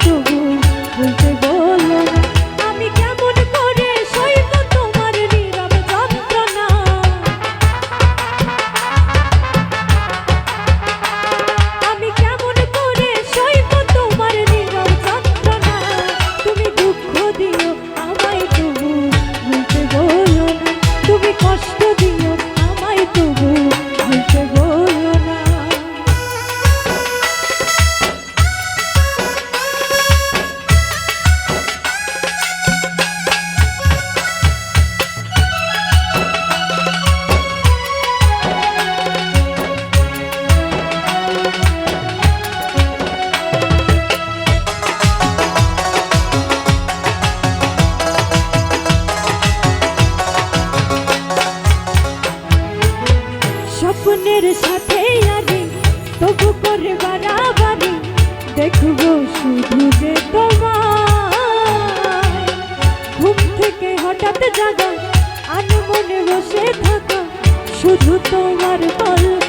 to be. মনের সাথে আমি তবু করে বাড়াবাড়ি, দেখব শুধু যে তোমার ঘুম থেকে হঠাৎ জাগা আনমনে বসে থাকা, শুধু তোমার পাল্লা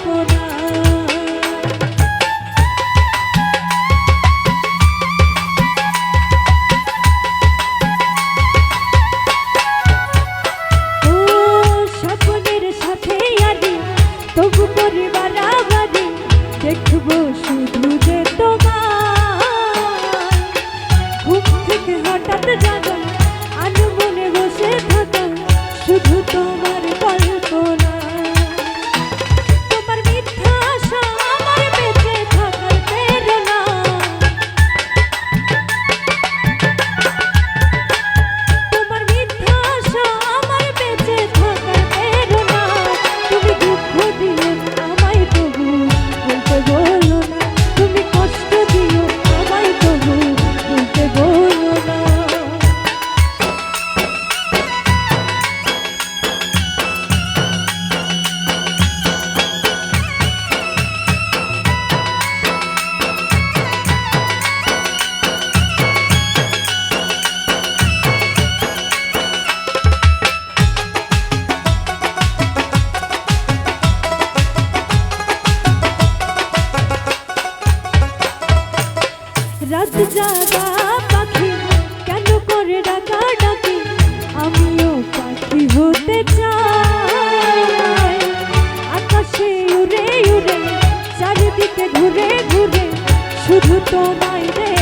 উপরে বাড়াবাড়ি দেখব শুধু যে তোমার ঘুম থেকে হঠাৎ জাগল আজ মনে বসে থাকা, শুধু তোমার পালা। ডাকা ডাকি? আমিও হতে চাই উড়ে উড়ে চারিদিকে ঘুরে ঘুরে শুধু তো নাই রে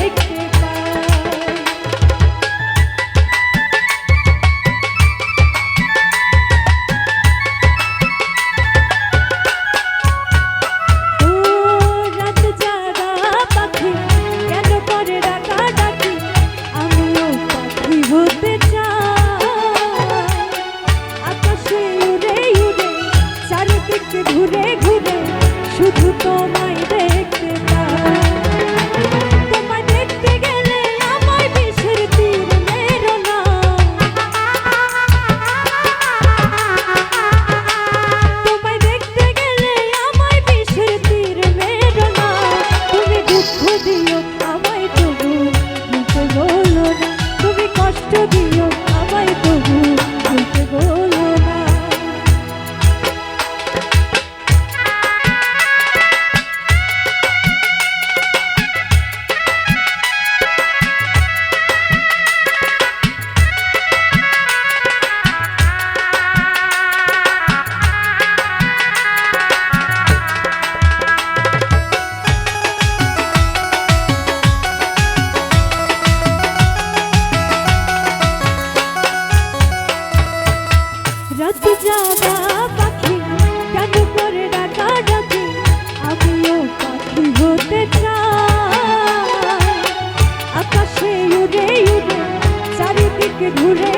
ঘুরে